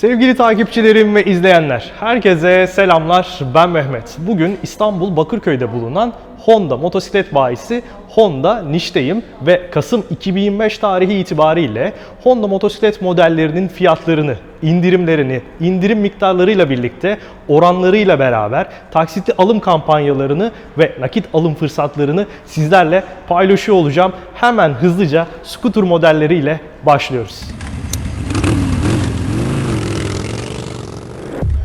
Sevgili takipçilerim ve izleyenler, herkese selamlar. Ben Mehmet. Bugün İstanbul Bakırköy'de bulunan Honda motosiklet bayisi Honda Niş'teyim ve Kasım 2025 tarihi itibariyle Honda motosiklet modellerinin fiyatlarını, indirimlerini, indirim miktarlarıyla birlikte oranlarıyla beraber taksitli alım kampanyalarını ve nakit alım fırsatlarını sizlerle paylaşıyor olacağım. Hemen hızlıca scooter modelleriyle başlıyoruz.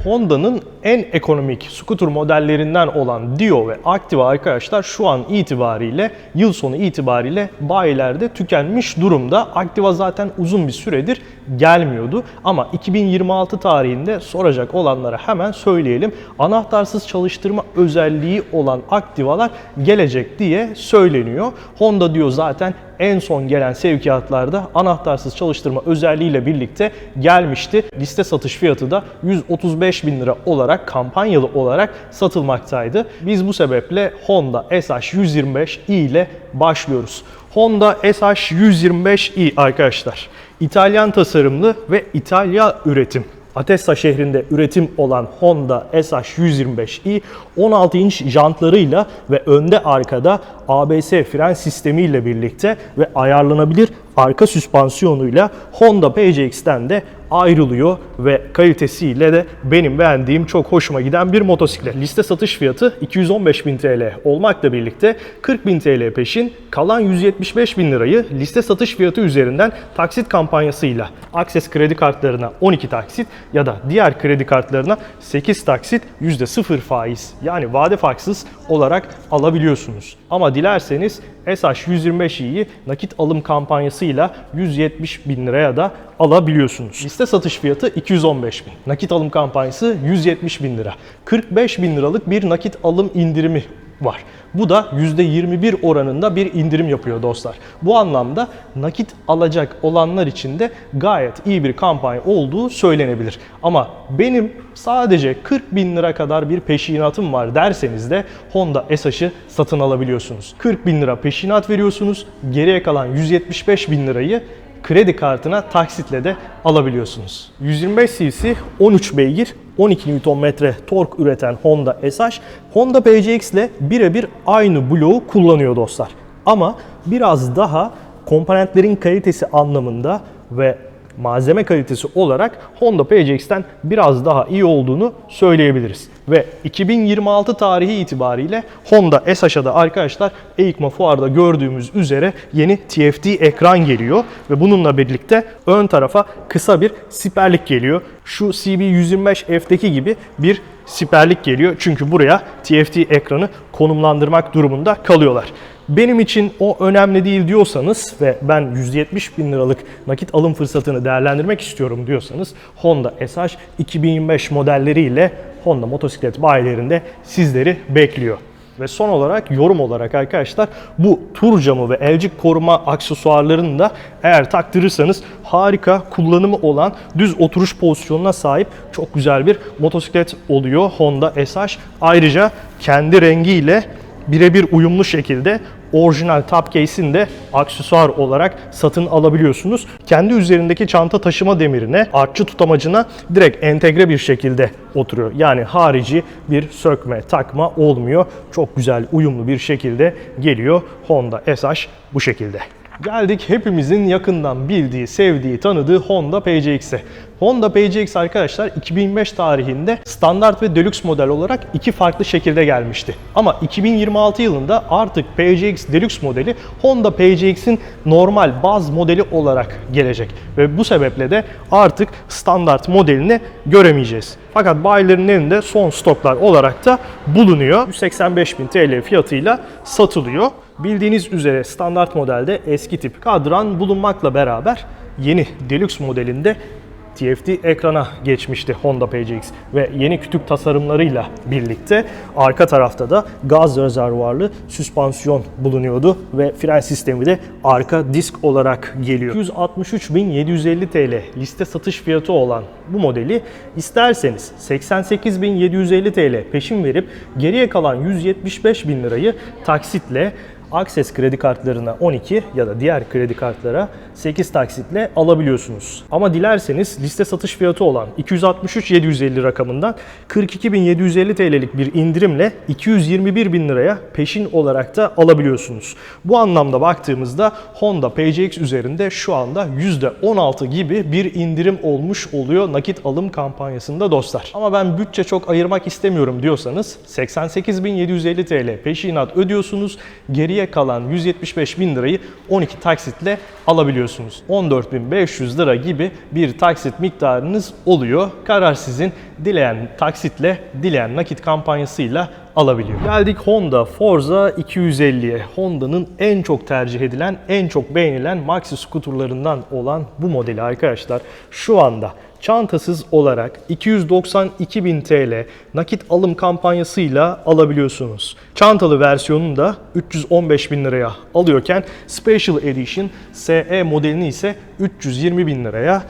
Honda'nın en ekonomik scooter modellerinden olan Dio ve Activa arkadaşlar şu an itibariyle yıl sonu itibariyle bayilerde tükenmiş durumda. Activa zaten uzun bir süredir gelmiyordu ama 2026 tarihinde soracak olanlara hemen söyleyelim. Anahtarsız çalıştırma özelliği olan Activa'lar gelecek diye söyleniyor. Honda Dio zaten en son gelen sevkiyatlarda anahtarsız çalıştırma özelliğiyle birlikte gelmişti. Liste satış fiyatı da 135 bin lira olarak kampanyalı olarak satılmaktaydı. Biz bu sebeple Honda SH125i ile başlıyoruz. Honda SH125i arkadaşlar. İtalyan tasarımlı ve İtalya üretim. Atessa şehrinde üretim olan Honda SH125i 16 inç jantlarıyla ve önde arkada ABS fren sistemiyle birlikte ve ayarlanabilir arka süspansiyonuyla Honda PCX'ten de ayrılıyor ve kalitesiyle de benim beğendiğim çok hoşuma giden bir motosiklet. Liste satış fiyatı 215.000 TL olmakla birlikte 40.000 TL peşin kalan 175.000 lirayı liste satış fiyatı üzerinden taksit kampanyasıyla Access kredi kartlarına 12 taksit ya da diğer kredi kartlarına 8 taksit %0 faiz yani vade farksız olarak alabiliyorsunuz. Ama dilerseniz SH125i'yi nakit alım kampanyasıyla 170 bin liraya da alabiliyorsunuz. Liste satış fiyatı 215 bin. Nakit alım kampanyası 170 bin lira. 45 bin liralık bir nakit alım indirimi var. Bu da %21 oranında bir indirim yapıyor dostlar. Bu anlamda nakit alacak olanlar için de gayet iyi bir kampanya olduğu söylenebilir. Ama benim sadece 40 bin lira kadar bir peşinatım var derseniz de Honda SH'ı satın alabiliyorsunuz. 40 bin lira peşinat veriyorsunuz. Geriye kalan 175 bin lirayı kredi kartına taksitle de alabiliyorsunuz. 125 cc 13 beygir 12 Nm tork üreten Honda SH, Honda PCX ile birebir aynı bloğu kullanıyor dostlar. Ama biraz daha komponentlerin kalitesi anlamında ve malzeme kalitesi olarak Honda PCX'ten biraz daha iyi olduğunu söyleyebiliriz. Ve 2026 tarihi itibariyle Honda SH'a da arkadaşlar EICMA fuarda gördüğümüz üzere yeni TFT ekran geliyor ve bununla birlikte ön tarafa kısa bir siperlik geliyor. Şu CB125F'deki gibi bir siperlik geliyor. Çünkü buraya TFT ekranı konumlandırmak durumunda kalıyorlar. Benim için o önemli değil diyorsanız ve ben 170 bin liralık nakit alım fırsatını değerlendirmek istiyorum diyorsanız Honda SH 2025 modelleriyle Honda motosiklet bayilerinde sizleri bekliyor. Ve son olarak yorum olarak arkadaşlar bu tur camı ve elcik koruma aksesuarlarını da eğer taktırırsanız harika kullanımı olan düz oturuş pozisyonuna sahip çok güzel bir motosiklet oluyor Honda SH. Ayrıca kendi rengiyle birebir uyumlu şekilde orijinal top case'ini de aksesuar olarak satın alabiliyorsunuz. Kendi üzerindeki çanta taşıma demirine, artçı tutamacına direkt entegre bir şekilde oturuyor. Yani harici bir sökme, takma olmuyor. Çok güzel, uyumlu bir şekilde geliyor Honda SH bu şekilde. Geldik hepimizin yakından bildiği, sevdiği, tanıdığı Honda PCX'e. Honda PCX arkadaşlar 2005 tarihinde standart ve deluxe model olarak iki farklı şekilde gelmişti. Ama 2026 yılında artık PCX Deluxe modeli Honda PCX'in normal baz modeli olarak gelecek. Ve bu sebeple de artık standart modelini göremeyeceğiz. Fakat bayilerin elinde son stoklar olarak da bulunuyor. 185.000 TL fiyatıyla satılıyor. Bildiğiniz üzere standart modelde eski tip kadran bulunmakla beraber yeni Deluxe modelinde TFT ekrana geçmişti Honda PCX ve yeni kütük tasarımlarıyla birlikte arka tarafta da gaz rezervuarlı süspansiyon bulunuyordu ve fren sistemi de arka disk olarak geliyor. 163.750 TL liste satış fiyatı olan bu modeli isterseniz 88.750 TL peşin verip geriye kalan 175.000 lirayı taksitle Access kredi kartlarına 12 ya da diğer kredi kartlara 8 taksitle alabiliyorsunuz. Ama dilerseniz liste satış fiyatı olan 263.750 rakamından 42.750 TL'lik bir indirimle 221.000 liraya peşin olarak da alabiliyorsunuz. Bu anlamda baktığımızda Honda PCX üzerinde şu anda %16 gibi bir indirim olmuş oluyor nakit alım kampanyasında dostlar. Ama ben bütçe çok ayırmak istemiyorum diyorsanız 88.750 TL peşinat ödüyorsunuz. Geriye kalan 175.000 lirayı 12 taksitle alabiliyorsunuz. 14.500 lira gibi bir taksit miktarınız oluyor. Karar sizin. Dileyen taksitle, dileyen nakit kampanyasıyla alabiliyor. Geldik Honda Forza 250'ye. Honda'nın en çok tercih edilen, en çok beğenilen maxi skuterlarından olan bu modeli arkadaşlar. Şu anda çantasız olarak 292.000 TL nakit alım kampanyasıyla alabiliyorsunuz. Çantalı versiyonunu da 315.000 liraya alıyorken Special Edition SE modelini ise 320.000 liraya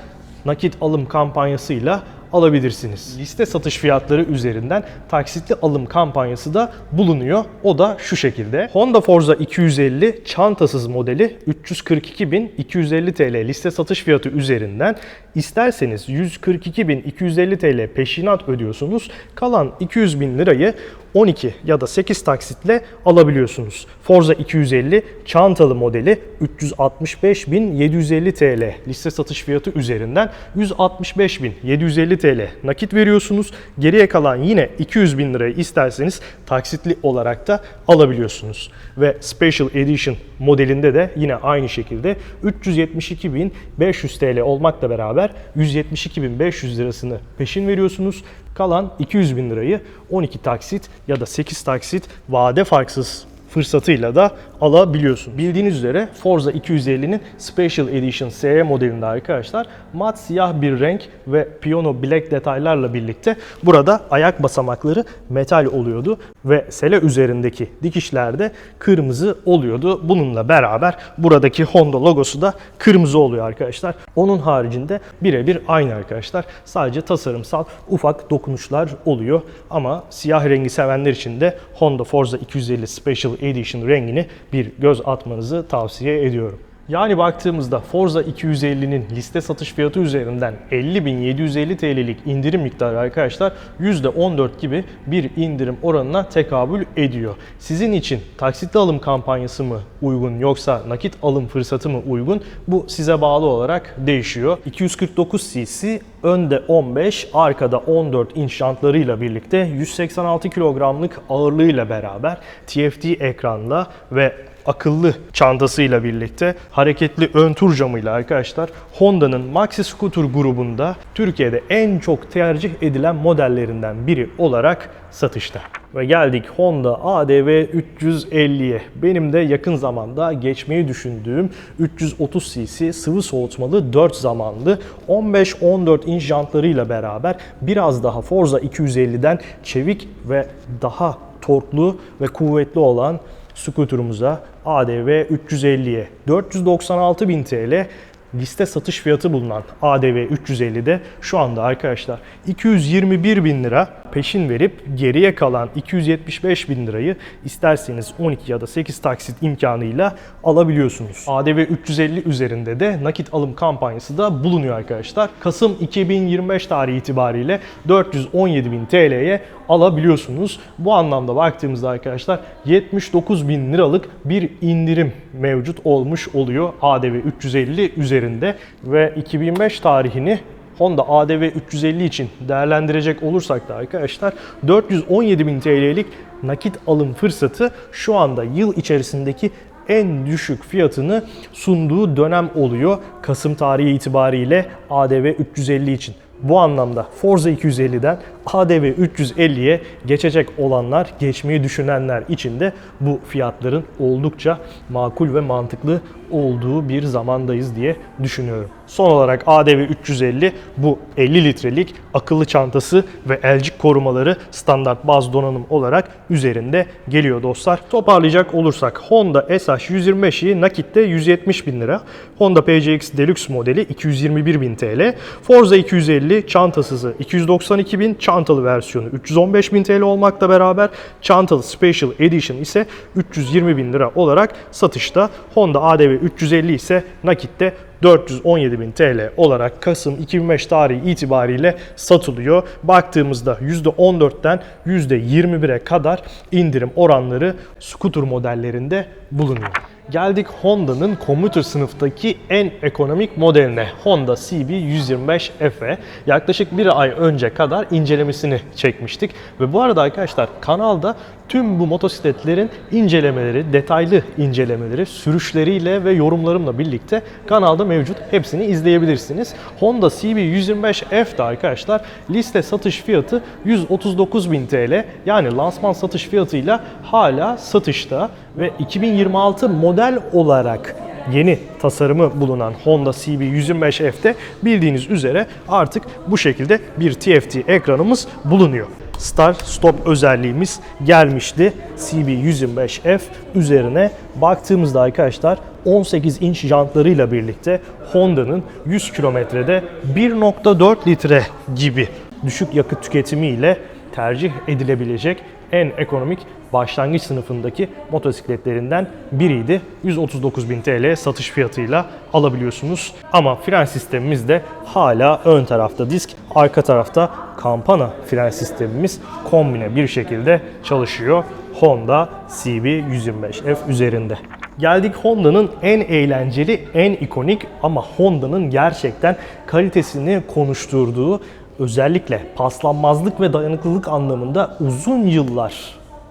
nakit alım kampanyasıyla alabilirsiniz. Liste satış fiyatları üzerinden taksitli alım kampanyası da bulunuyor. O da şu şekilde. Honda Forza 250 çantasız modeli 342.250 TL liste satış fiyatı üzerinden isterseniz 142.250 TL peşinat ödüyorsunuz. Kalan 200.000 lirayı 12 ya da 8 taksitle alabiliyorsunuz. Forza 250 çantalı modeli 365.750 TL liste satış fiyatı üzerinden 165.750 TL nakit veriyorsunuz. Geriye kalan yine 200.000 lirayı isterseniz taksitli olarak da alabiliyorsunuz. Ve Special Edition modelinde de yine aynı şekilde 372.500 TL olmakla beraber 172.500 lirasını peşin veriyorsunuz. Kalan 200 bin lirayı 12 taksit ya da 8 taksit vade farksız fırsatıyla da alabiliyorsun. Bildiğiniz üzere Forza 250'nin Special Edition SE modelinde arkadaşlar mat siyah bir renk ve piyano black detaylarla birlikte burada ayak basamakları metal oluyordu ve sele üzerindeki dikişlerde kırmızı oluyordu. Bununla beraber buradaki Honda logosu da kırmızı oluyor arkadaşlar. Onun haricinde birebir aynı arkadaşlar. Sadece tasarımsal ufak dokunuşlar oluyor ama siyah rengi sevenler için de Honda Forza 250 Special Edition rengini bir göz atmanızı tavsiye ediyorum. Yani baktığımızda Forza 250'nin liste satış fiyatı üzerinden 50.750 TL'lik indirim miktarı arkadaşlar %14 gibi bir indirim oranına tekabül ediyor. Sizin için taksitli alım kampanyası mı uygun yoksa nakit alım fırsatı mı uygun? Bu size bağlı olarak değişiyor. 249 cc önde 15, arkada 14 inç jantlarıyla birlikte 186 kilogramlık ağırlığıyla beraber TFT ekranla ve akıllı çantasıyla birlikte hareketli ön tur camıyla arkadaşlar Honda'nın Maxi Scooter grubunda Türkiye'de en çok tercih edilen modellerinden biri olarak satışta. Ve geldik Honda ADV 350'ye. Benim de yakın zamanda geçmeyi düşündüğüm 330 cc sıvı soğutmalı 4 zamanlı 15-14 inç jantlarıyla beraber biraz daha Forza 250'den çevik ve daha torklu ve kuvvetli olan skuterumuza ADV 350'ye 496.000 TL liste satış fiyatı bulunan ADV 350'de şu anda arkadaşlar 221 bin lira peşin verip geriye kalan 275 bin lirayı isterseniz 12 ya da 8 taksit imkanıyla alabiliyorsunuz. ADV 350 üzerinde de nakit alım kampanyası da bulunuyor arkadaşlar. Kasım 2025 tarihi itibariyle 417 bin TL'ye alabiliyorsunuz. Bu anlamda baktığımızda arkadaşlar 79 bin liralık bir indirim mevcut olmuş oluyor ADV 350 üzerinde ve 2025 tarihini Honda ADV 350 için değerlendirecek olursak da arkadaşlar 417 bin TL'lik nakit alım fırsatı şu anda yıl içerisindeki en düşük fiyatını sunduğu dönem oluyor Kasım tarihi itibariyle ADV 350 için. Bu anlamda Forza 250'den ADV 350'ye geçecek olanlar, geçmeyi düşünenler için de bu fiyatların oldukça makul ve mantıklı olduğu bir zamandayız diye düşünüyorum. Son olarak ADV 350 bu 50 litrelik akıllı çantası ve elcik korumaları standart baz donanım olarak üzerinde geliyor dostlar. Toparlayacak olursak Honda SH125'i nakitte 170 bin lira. Honda PCX Deluxe modeli 221 bin TL. Forza 250 çantasızı 292 bin, çantalı versiyonu 315.000 TL olmakla beraber çantalı Special Edition ise 320.000 lira olarak satışta. Honda ADV 350 ise nakitte 417.000 TL olarak Kasım 2005 tarihi itibariyle satılıyor. Baktığımızda %14'ten %21'e kadar indirim oranları scooter modellerinde bulunuyor. Geldik Honda'nın komütür sınıftaki en ekonomik modeline Honda CB 125F'e. Yaklaşık bir ay önce kadar incelemesini çekmiştik. Ve bu arada arkadaşlar kanalda tüm bu motosikletlerin incelemeleri, detaylı incelemeleri, sürüşleriyle ve yorumlarımla birlikte kanalda mevcut. Hepsini izleyebilirsiniz. Honda CB 125F de arkadaşlar liste satış fiyatı 139.000 TL. Yani lansman satış fiyatıyla hala satışta ve 2026 model olarak yeni tasarımı bulunan Honda CB 125F'de bildiğiniz üzere artık bu şekilde bir TFT ekranımız bulunuyor. Start Stop özelliğimiz gelmişti. CB 125F üzerine baktığımızda arkadaşlar 18 inç jantlarıyla birlikte Honda'nın 100 kilometrede 1.4 litre gibi düşük yakıt tüketimiyle tercih edilebilecek en ekonomik başlangıç sınıfındaki motosikletlerinden biriydi. 139.000 TL satış fiyatıyla alabiliyorsunuz. Ama fren sistemimiz de hala ön tarafta disk, arka tarafta kampana fren sistemimiz kombine bir şekilde çalışıyor. Honda CB125F üzerinde. Geldik Honda'nın en eğlenceli, en ikonik ama Honda'nın gerçekten kalitesini konuşturduğu özellikle paslanmazlık ve dayanıklılık anlamında uzun yıllar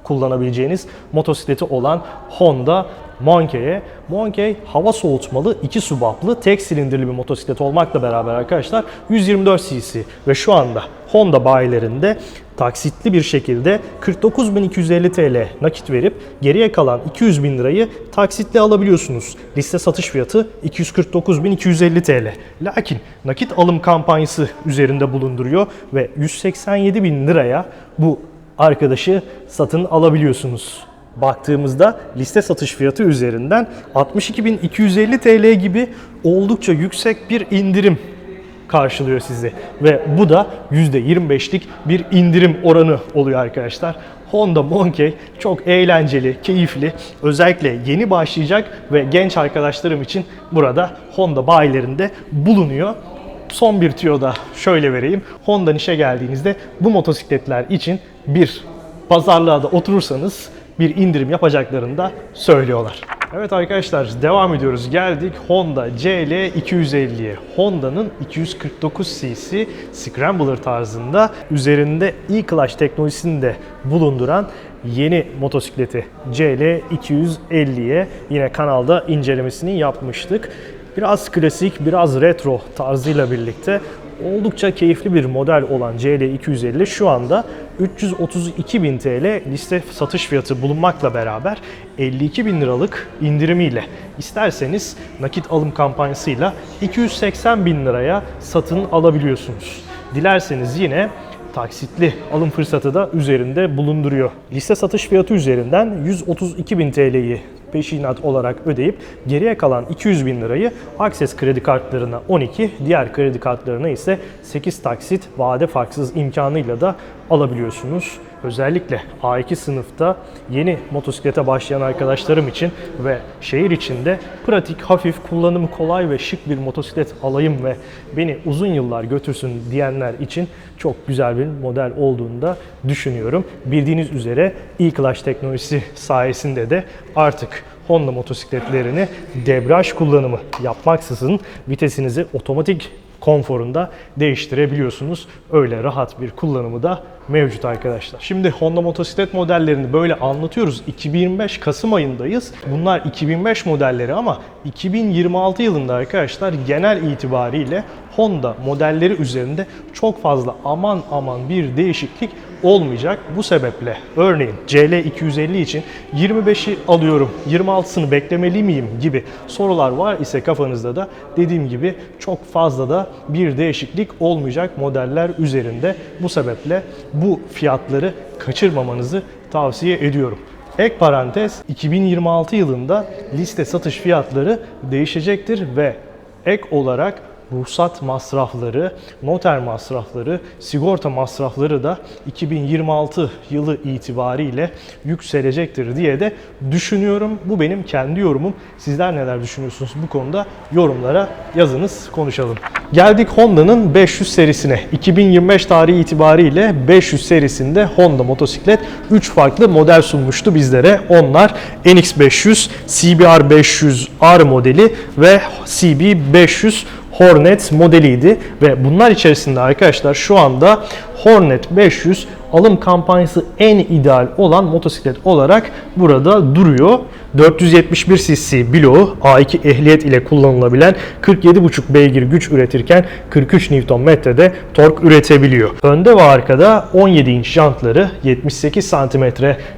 kullanabileceğiniz motosikleti olan Honda Monkey'e. Monkey hava soğutmalı, iki subaplı, tek silindirli bir motosiklet olmakla beraber arkadaşlar 124 cc ve şu anda Honda bayilerinde taksitli bir şekilde 49.250 TL nakit verip geriye kalan 200 bin lirayı taksitli alabiliyorsunuz. Liste satış fiyatı 249.250 TL. Lakin nakit alım kampanyası üzerinde bulunduruyor ve 187 bin liraya bu arkadaşı satın alabiliyorsunuz. Baktığımızda liste satış fiyatı üzerinden 62.250 TL gibi oldukça yüksek bir indirim karşılıyor sizi. Ve bu da %25'lik bir indirim oranı oluyor arkadaşlar. Honda Monkey çok eğlenceli, keyifli. Özellikle yeni başlayacak ve genç arkadaşlarım için burada Honda bayilerinde bulunuyor. Son bir tüyo da şöyle vereyim. Honda'nın işe geldiğinizde bu motosikletler için bir pazarlığa da oturursanız bir indirim yapacaklarını da söylüyorlar. Evet arkadaşlar devam ediyoruz. Geldik Honda CL250'ye. Honda'nın 249 cc Scrambler tarzında üzerinde e-Clutch teknolojisini de bulunduran yeni motosikleti CL250'ye yine kanalda incelemesini yapmıştık. Biraz klasik, biraz retro tarzıyla birlikte oldukça keyifli bir model olan CL250 şu anda 332.000 TL liste satış fiyatı bulunmakla beraber 52.000 liralık indirimiyle isterseniz nakit alım kampanyasıyla 280.000 liraya satın alabiliyorsunuz. Dilerseniz yine taksitli alım fırsatı da üzerinde bulunduruyor. Liste satış fiyatı üzerinden 132.000 TL'yi peşinat olarak ödeyip geriye kalan 200 bin lirayı Access kredi kartlarına 12, diğer kredi kartlarına ise 8 taksit vade farksız imkanıyla da alabiliyorsunuz. Özellikle A2 sınıfta yeni motosiklete başlayan arkadaşlarım için ve şehir içinde pratik, hafif, kullanımı kolay ve şık bir motosiklet alayım ve beni uzun yıllar götürsün diyenler için çok güzel bir model olduğunu da düşünüyorum. Bildiğiniz üzere e-Clutch teknolojisi sayesinde de artık Honda motosikletlerini debriyaj kullanımı yapmaksızın vitesinizi otomatik konforunda değiştirebiliyorsunuz. Öyle rahat bir kullanımı da mevcut arkadaşlar. Şimdi Honda motosiklet modellerini böyle anlatıyoruz. 2025 Kasım ayındayız. Bunlar 2005 modelleri ama 2026 yılında arkadaşlar genel itibariyle Honda modelleri üzerinde çok fazla aman aman bir değişiklik olmayacak. Bu sebeple örneğin CL250 için 25'i alıyorum, 26'sını beklemeli miyim gibi sorular var ise kafanızda da dediğim gibi çok fazla da bir değişiklik olmayacak modeller üzerinde. Bu sebeple bu fiyatları kaçırmamanızı tavsiye ediyorum. Ek parantez 2026 yılında liste satış fiyatları değişecektir ve ek olarak ruhsat masrafları, noter masrafları, sigorta masrafları da 2026 yılı itibariyle yükselecektir diye de düşünüyorum. Bu benim kendi yorumum. Sizler neler düşünüyorsunuz bu konuda? Yorumlara yazınız, konuşalım. Geldik Honda'nın 500 serisine. 2025 tarihi itibariyle 500 serisinde Honda motosiklet 3 farklı model sunmuştu bizlere. Onlar NX500, CBR 500R modeli ve CB 500 Hornet modeliydi ve bunlar içerisinde arkadaşlar şu anda Hornet 500 alım kampanyası en ideal olan motosiklet olarak burada duruyor. 471 cc bloğu A2 ehliyet ile kullanılabilen 47,5 beygir güç üretirken 43 Nm'de tork üretebiliyor. Önde ve arkada 17 inç jantları 78 cm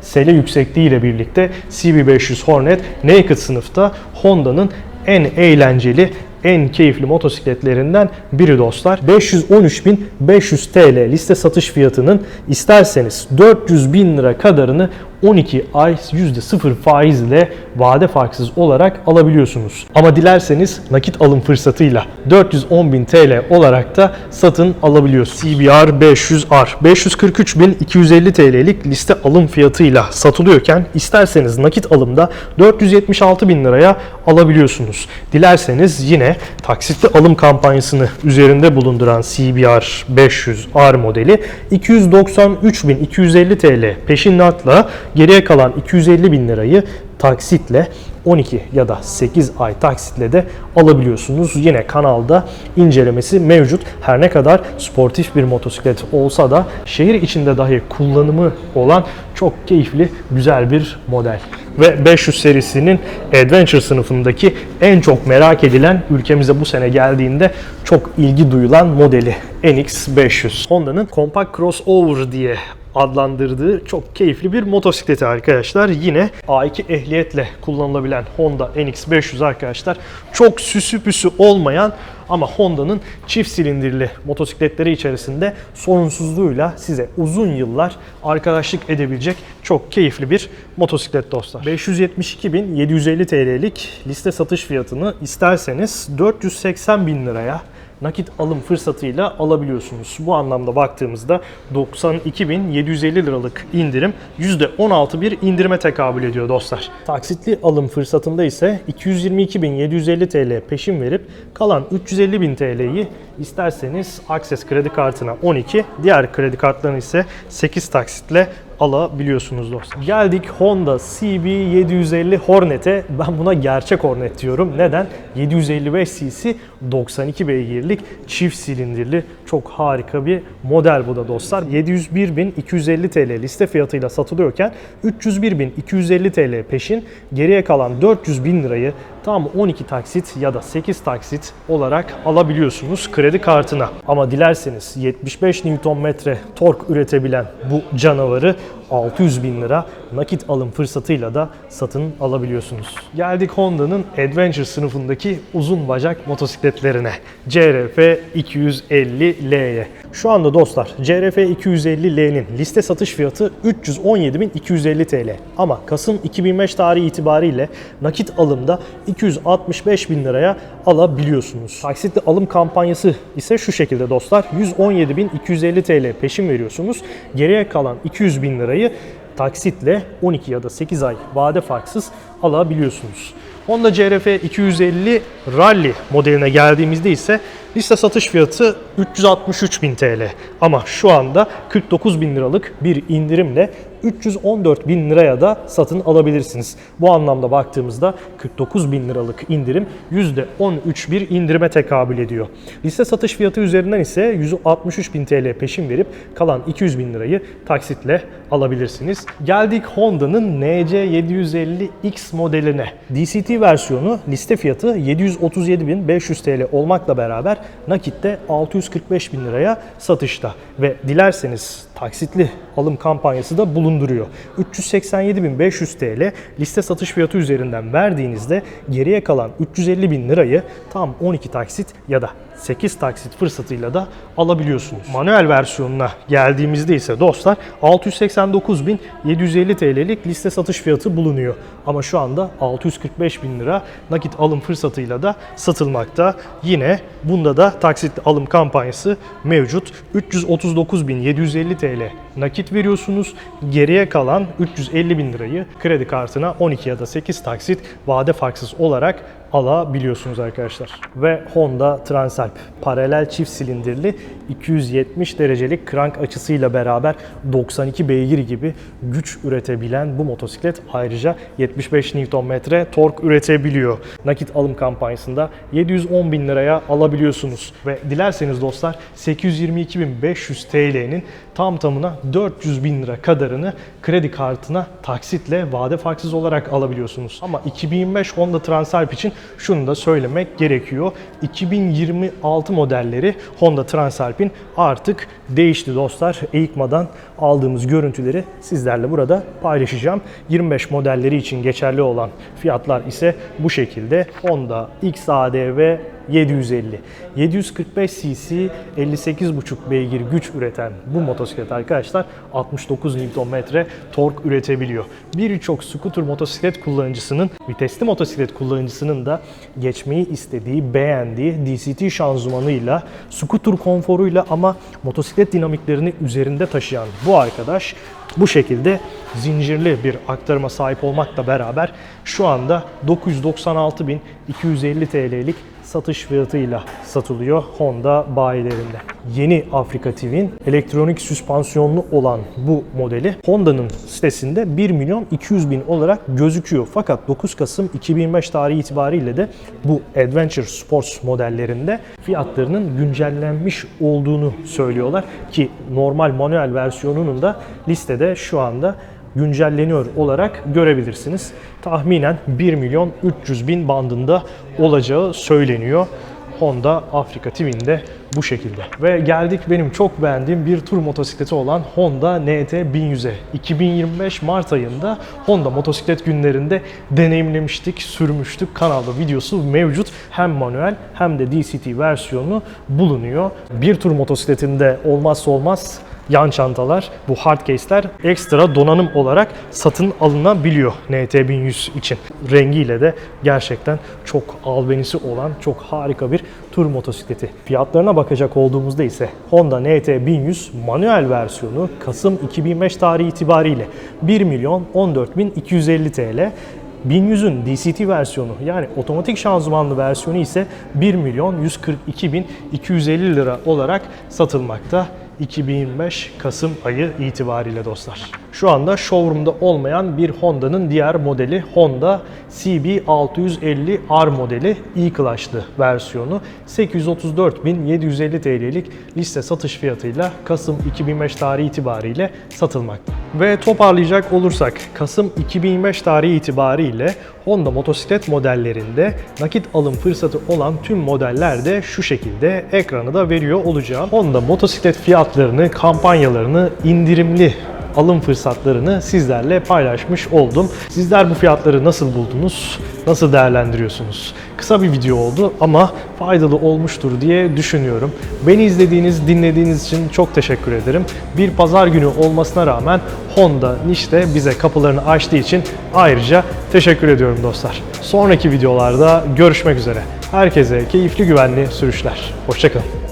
sele yüksekliği ile birlikte CB500 Hornet Naked sınıfta Honda'nın en eğlenceli en keyifli motosikletlerinden biri dostlar. 513.500 TL liste satış fiyatının isterseniz 400 bin lira kadarını 12 ay %0 faiz ile vade farksız olarak alabiliyorsunuz. Ama dilerseniz nakit alım fırsatıyla 410.000 TL olarak da satın alabiliyorsunuz. CBR 500R 543.250 TL'lik liste alım fiyatıyla satılıyorken isterseniz nakit alımda 476.000 liraya alabiliyorsunuz. Dilerseniz yine taksitli alım kampanyasını üzerinde bulunduran CBR 500R modeli 293.250 TL peşinatla geriye kalan 250 bin lirayı taksitle 12 ya da 8 ay taksitle de alabiliyorsunuz. Yine kanalda incelemesi mevcut. Her ne kadar sportif bir motosiklet olsa da şehir içinde dahi kullanımı olan çok keyifli, güzel bir model. Ve 500 serisinin Adventure sınıfındaki en çok merak edilen ülkemize bu sene geldiğinde çok ilgi duyulan modeli NX500. Honda'nın Compact Crossover diye adlandırdığı çok keyifli bir motosikleti arkadaşlar. Yine A2 ehliyetle kullanılabilen Honda NX500 arkadaşlar. Çok süsü püsü olmayan ama Honda'nın çift silindirli motosikletleri içerisinde sorunsuzluğuyla size uzun yıllar arkadaşlık edebilecek çok keyifli bir motosiklet dostlar. 572.750 TL'lik liste satış fiyatını isterseniz 480 bin liraya nakit alım fırsatıyla alabiliyorsunuz. Bu anlamda baktığımızda 92.750 liralık indirim %16 bir indirime tekabül ediyor dostlar. Taksitli alım fırsatında ise 222.750 TL peşin verip kalan 350.000 TL'yi isterseniz Access kredi kartına 12, diğer kredi kartlarını ise 8 taksitle alabiliyorsunuz dostlar. Geldik Honda CB750 Hornet'e. Ben buna gerçek Hornet diyorum. Neden? 755 cc 92 beygirlik çift silindirli çok harika bir model bu da dostlar. 701.250 TL liste fiyatıyla satılıyorken 301.250 TL peşin geriye kalan 400.000 lirayı tam 12 taksit ya da 8 taksit olarak alabiliyorsunuz kredi kartına. Ama dilerseniz 75 Nm tork üretebilen bu canavarı 600 bin lira nakit alım fırsatıyla da satın alabiliyorsunuz. Geldik Honda'nın Adventure sınıfındaki uzun bacak motosikletlerine. CRF 250L'ye. Şu anda dostlar CRF 250L'nin liste satış fiyatı 317.250 TL. Ama Kasım 2005 tarihi itibariyle nakit alımda 265 bin liraya alabiliyorsunuz. Taksitli alım kampanyası ise şu şekilde dostlar. 117.250 TL peşin veriyorsunuz. Geriye kalan 200 bin lirayı taksitle 12 ya da 8 ay vade farksız alabiliyorsunuz. Honda CRF 250 Rally modeline geldiğimizde ise liste satış fiyatı 363.000 TL. Ama şu anda 49.000 liralık bir indirimle 314 bin liraya da satın alabilirsiniz. Bu anlamda baktığımızda 49 bin liralık indirim %13 bir indirime tekabül ediyor. Liste satış fiyatı üzerinden ise 163 bin TL peşin verip kalan 200 bin lirayı taksitle alabilirsiniz. Geldik Honda'nın NC750X modeline. DCT versiyonu liste fiyatı 737.500 TL olmakla beraber nakitte 645 bin liraya satışta. Ve dilerseniz taksitli alım kampanyası da bulunduruyor. 387.500 TL liste satış fiyatı üzerinden verdiğinizde geriye kalan 350 bin lirayı tam 12 taksit ya da 8 taksit fırsatıyla da alabiliyorsunuz. Manuel versiyonuna geldiğimizde ise dostlar 689.750 TL'lik liste satış fiyatı bulunuyor. Ama şu anda 645 bin lira nakit alım fırsatıyla da satılmakta. Yine bunda da taksitli alım kampanyası mevcut. 339.750 TL nakit veriyorsunuz. Geriye kalan 350 bin lirayı kredi kartına 12 ya da 8 taksit vade farksız olarak alabiliyorsunuz arkadaşlar. Ve Honda Transalp paralel çift silindirli 270 derecelik krank açısıyla beraber 92 beygir gibi güç üretebilen bu motosiklet ayrıca 75 Nm tork üretebiliyor. Nakit alım kampanyasında 710 bin liraya alabiliyorsunuz. Ve dilerseniz dostlar 822.500 TL'nin tam tamına 400 bin lira kadarını kredi kartına taksitle vade farksız olarak alabiliyorsunuz. Ama 2025 Honda Transalp için şunu da söylemek gerekiyor. 2026 modelleri Honda Transalp'in artık değişti dostlar. EICMA'dan aldığımız görüntüleri sizlerle burada paylaşacağım. 25 modelleri için geçerli olan fiyatlar ise bu şekilde. Honda XADV 750. 745 cc 58,5 beygir güç üreten bu motosiklet arkadaşlar 69 Nm tork üretebiliyor. Birçok scooter motosiklet kullanıcısının, vitesli motosiklet kullanıcısının da geçmeyi istediği, beğendiği DCT şanzımanıyla, scooter konforuyla ama motosiklet dinamiklerini üzerinde taşıyan bu arkadaş bu şekilde zincirli bir aktarıma sahip olmakla beraber şu anda 996.250 TL'lik satış fiyatıyla satılıyor Honda bayilerinde. Yeni Afrika TV'nin elektronik süspansiyonlu olan bu modeli Honda'nın sitesinde 1 milyon 200 bin olarak gözüküyor. Fakat 9 Kasım 2025 tarihi itibariyle de bu Adventure Sports modellerinde fiyatlarının güncellenmiş olduğunu söylüyorlar ki normal manuel versiyonunun da listede şu anda güncelleniyor olarak görebilirsiniz. Tahminen 1 milyon 300 bin bandında olacağı söyleniyor. Honda Afrika TV'nde bu şekilde. Ve geldik benim çok beğendiğim bir tur motosikleti olan Honda NT 1100'e. 2025 Mart ayında Honda motosiklet günlerinde deneyimlemiştik, sürmüştük. Kanalda videosu mevcut. Hem manuel hem de DCT versiyonu bulunuyor. Bir tur motosikletinde olmazsa olmaz yan çantalar, bu hard case'ler ekstra donanım olarak satın alınabiliyor NT 1100 için. Rengiyle de gerçekten çok albenisi olan çok harika bir tur motosikleti. Fiyatlarına bakacak olduğumuzda ise Honda NT 1100 manuel versiyonu Kasım 2005 tarihi itibariyle 1 milyon 14.250 TL. 1100'ün DCT versiyonu yani otomatik şanzımanlı versiyonu ise 1 milyon 142 bin 250 lira olarak satılmakta. 2025 Kasım ayı itibariyle dostlar. Şu anda showroom'da olmayan bir Honda'nın diğer modeli Honda CB650R modeli E-Clutch'lı versiyonu 834.750 TL'lik liste satış fiyatıyla Kasım 2025 tarihi itibariyle satılmakta. Ve toparlayacak olursak Kasım 2025 tarihi itibariyle Honda motosiklet modellerinde nakit alım fırsatı olan tüm modeller de şu şekilde ekranı da veriyor olacağım. Honda motosiklet fiyatlarını, kampanyalarını, indirimli alım fırsatlarını sizlerle paylaşmış oldum. Sizler bu fiyatları nasıl buldunuz? Nasıl değerlendiriyorsunuz? Kısa bir video oldu ama faydalı olmuştur diye düşünüyorum. Beni izlediğiniz, dinlediğiniz için çok teşekkür ederim. Bir pazar günü olmasına rağmen Honda Nişte bize kapılarını açtığı için ayrıca teşekkür ediyorum dostlar. Sonraki videolarda görüşmek üzere. Herkese keyifli güvenli sürüşler. Hoşçakalın.